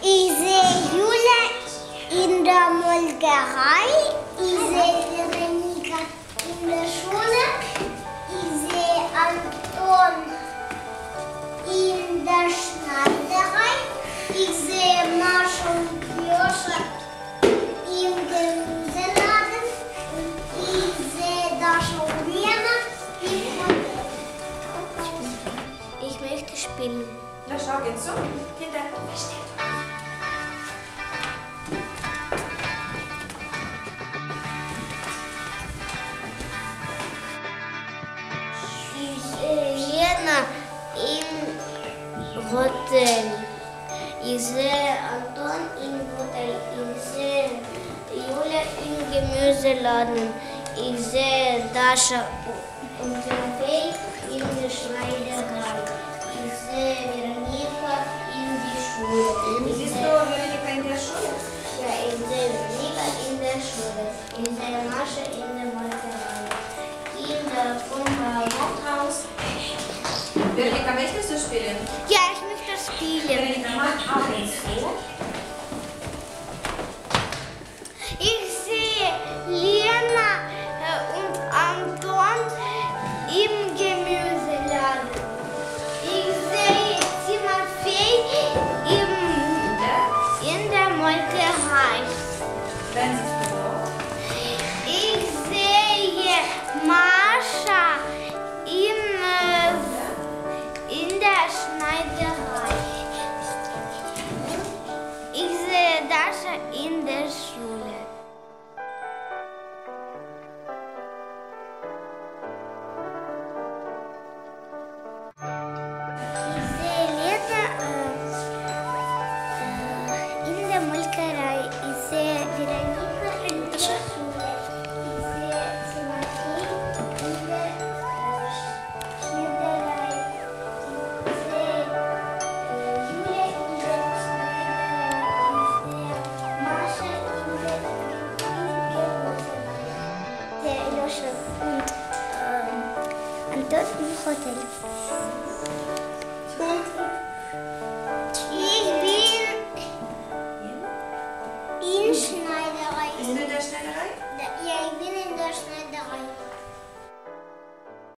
ich sehe Jule in der Molkerei. Ich sehe Renika in der Schule. Ich sehe Anton in der Schneiderei. Ich sehe Marsch und Joschka. Geht's so? Kinder, versteht Lena im Hotel. Ich sehe Anton im Hotel. Ich sehe Julia im Gemüseladen. Ich sehe Dascha und Timothy in der Schneiderei. Der Haupthaus. Veronika, möchtest du spielen? Ja, ich möchte spielen. Veronika, mach Augen zu. Ich sehe Lena äh, und Anton im in der Schule. Ich sehe Lena äh, in der Molkerei. Ich sehe Veronika in Gemüseladen. Der Ilosha